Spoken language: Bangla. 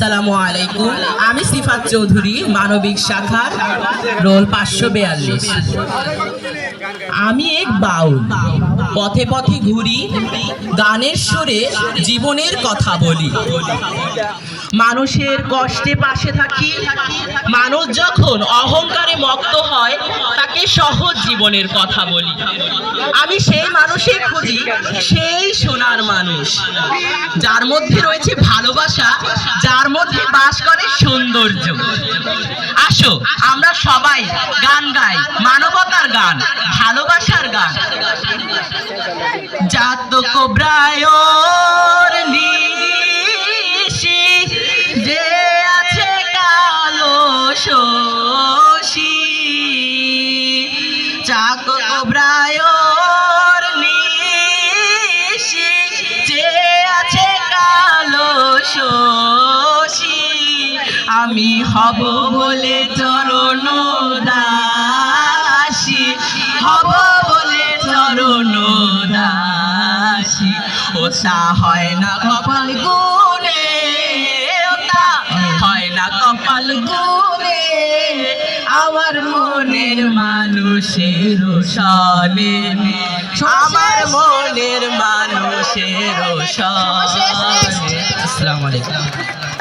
আসসালামু আলাইকুম। আমি সিফাত চৌধুরী মানবিক শাখার রোল পাঁচশো বিয়াল্লিশ। আমি এক বাউল। পথে পথে ঘুরি, গানের সুরে জীবনের কথা বলি। মানুষের কষ্টে পাশে থাকি, মানুষ যখন অহংকারে মত্ত হয়, তাকে সহজ জীবনের কথা বলি। আমি সেই মানুষই খুঁজি, সেই সোনার মানুষ। যার মধ্যে রয়েছে ভালোবাসা, যার মধ্যে বাস করে সৌন্দর্য। আসো, আমরা সবাই গান গাই, মানবতার গান, ভালোবাসার গান। জাত কোব্রায়র নিশি, যে আছে কালো শশী। চাক কোব্রায়র নিশি, যে আছে কালো শশী। আমি হব বলে চরণ দাসী তা হয় না কপাল গুনে ওটা হয় না কপাল গুনে আমার মনের মানুষের সনে আমার মনের মানুষের সনে। আসসালামু আলাইকুম।